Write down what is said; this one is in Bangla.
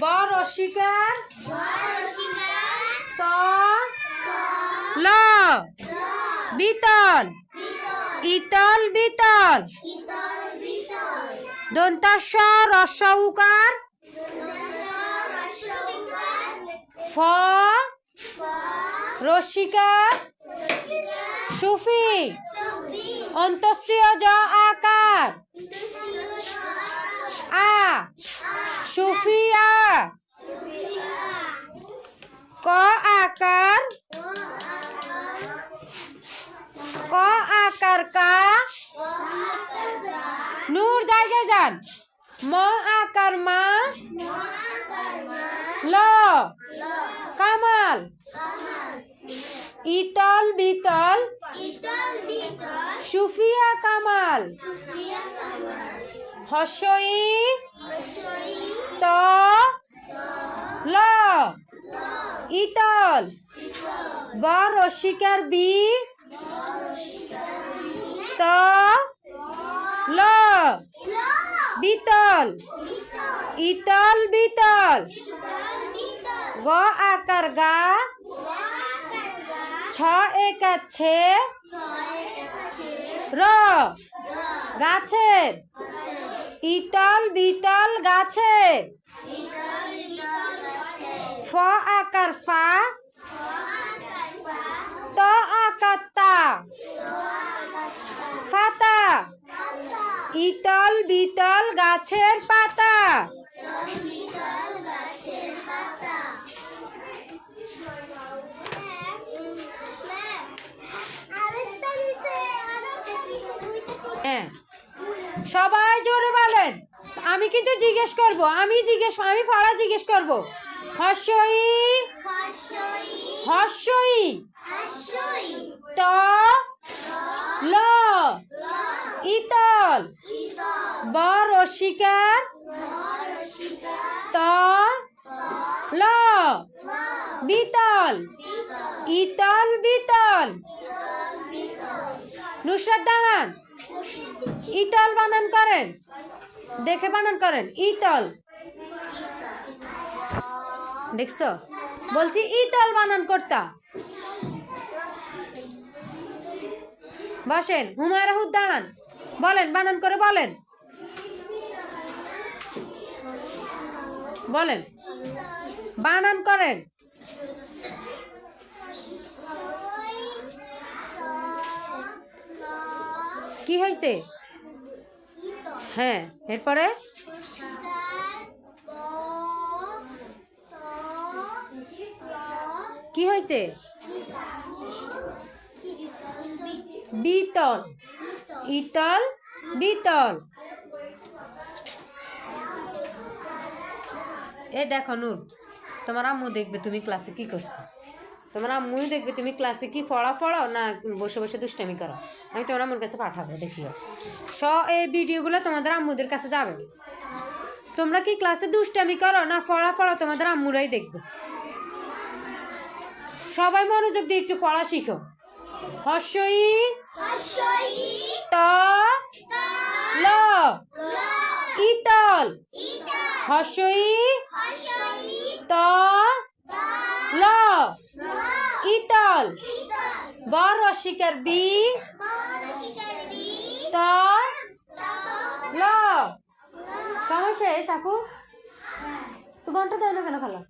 ব রসিকার ত ল। বিতল। ইতল বিতল। দন্তাস রস উকার ফ। রসিকা সুফি। অন্তস্তীয় জ আকার আ সুফিয়া ক আকার ক আকার কা নূর যান ম? আকার মা ল। কামাল। ইতল বিতল। সুফিয়া কামাল। হসই। ত। ল। ইতল। ব রসিকার বি। ত। বিতল। ইতল বিতল। গ আকার গা। ছ একা ছে র গাছের। ইতল বিতল গাছের। ফ আকার ফা ত আকার তা ফাতা ইতল বিতল গাছের পাতা। হ্যাঁ সবাই জোরে বলেন। আমি কিন্তু জিজ্ঞেস করব আমি জিজ্ঞেস আমি পড়া জিজ্ঞেস করব। হর্ষই? হর্ষই। ত? ল ইতল ব রসিকার ত ল বিতল। ইতল বিতল। নুসরাত দাঁড়ান। ইতল বানান করেন। দেখে বানান করেন। ইতল। দেখছ? বলছি ইতল বানান করতা। বসেন। হুমায়রা হুদ দাঁড়ান। বলেন, বানান করে বলেন। বলেন। বানান করেন। কি হয়েছে? হ্যাঁ এরপরে? কি হয়েছে? বিতল। ইতল বিতল। এ দেখো নূর তোমার আম্মু দেখবে তুমি ক্লাসে কি করছ। তোমার আম্মুই দেখবে তুমি ক্লাসে কি পড়া পড়াও না বসে বসে দুষ্টামি করো। আমি তোমার আম্মুর কাছে পাঠাবো দেখিও স এই ভিডিওগুলো তোমাদের আম্মুদের কাছে যাবে। তোমরা কি ক্লাসে দুষ্টামি করো না পড়া পড়ো তোমাদের আম্মুরাই দেখবে। সবাই মনোযোগ দিয়ে একটু পড়া শিখো। হর্ষই ত ল ইতল হর্ষই ত ল ইতল ব শিকার বি ত ল। সমস্যা শেষ আপু? তো ঘণ্টা দেয় না কেন খেলা?